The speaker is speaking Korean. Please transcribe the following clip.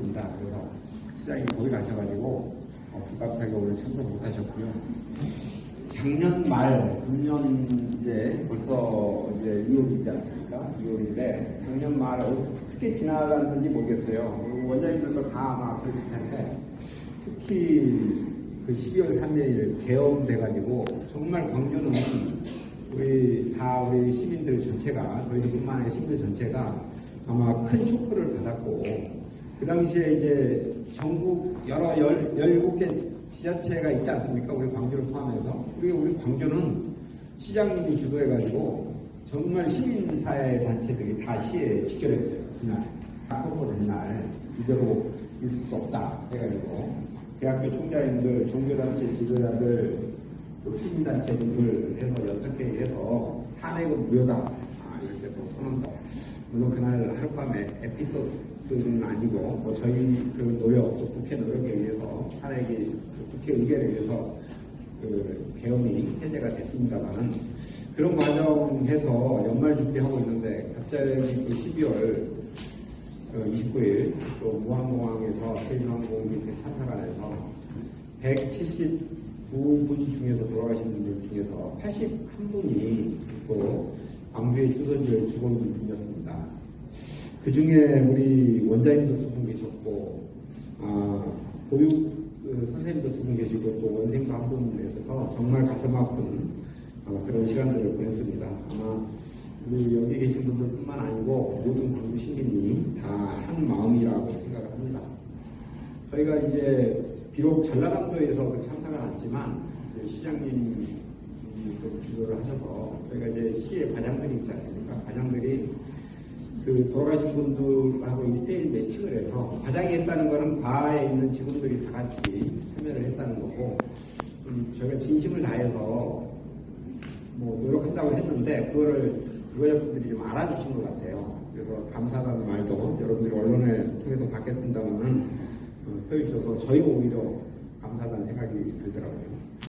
있습니다. 그래서 시장님 거기 가셔가지고 어, 불가피하게 오늘 참석 못하셨고요. 작년 말, 금년 이제 벌써 이제 2월이지 않습니까? 2월인데 작년 말 어떻게 지나갔는지 모르겠어요. 그리고 원장님들도 다 아마 그러실 텐데 특히 그 12월 3일 개엄돼가지고 정말 광주는 우리 다 우리 시민들 전체가 저희들뿐만 아니라 시민들 전체가 아마 큰 쇼크를 받았고 그 당시에 이제 전국 여러 열, 17개 지자체가 있지 않습니까? 우리 광주를 포함해서. 그리고 우리 광주는 시장님이 주도해가지고 정말 시민사회 단체들이 다 시에 직결했어요. 그날. 선포된 날. 이대로 있을 수 없다. 해가지고. 대학교 총장님들, 종교단체 지도자들, 또 시민단체분들 해서 여섯 개 해서 탄핵은 무효다. 또 선언도. 물론 그날 하룻밤에 에피소드는 아니고 뭐 저희 그 노력 또 국회 노력에 의해서 탄핵이 그 국회 의결에 의해서 그 개엄이 해제가 됐습니다만은 그런 과정에서 연말 준비하고 있는데 갑자기 그 12월 29일 또 무항공항에서 제주항공기 참사관에서 179분 중에서 돌아가신 분들 중에서 81분이 또 광주의 주고 있는 분이었습니다. 그 중에 우리 원장님도 두 분 계셨고, 아, 보육 그 선생님도 두 분 계시고, 또 원생도 한 분 계셔서 정말 가슴 아픈 어, 그런 시간들을 보냈습니다. 아마 여기 계신 분들 뿐만 아니고 모든 광주 시민이 다 한 마음이라고 생각을 합니다. 저희가 이제 비록 전라남도에서 그 참사가 났지만 시장님 주도를 하셔서 저희가 이제 시의 과장들이 있지 않습니까? 과장들이 그 돌아가신 분들하고 1대1 매칭을 해서 과장이 했다는 거는 과에 있는 직원들이 다 같이 참여를 했다는 거고 음, 저희가 진심을 다해서 뭐 노력한다고 했는데 그거를 유가족분들이 좀 알아주신 것 같아요. 그래서 감사하다는 말도 여러분들이 언론에 통해서 받겠습니다만은 어, 표해 주셔서 저희가 오히려 감사하다는 생각이 들더라고요.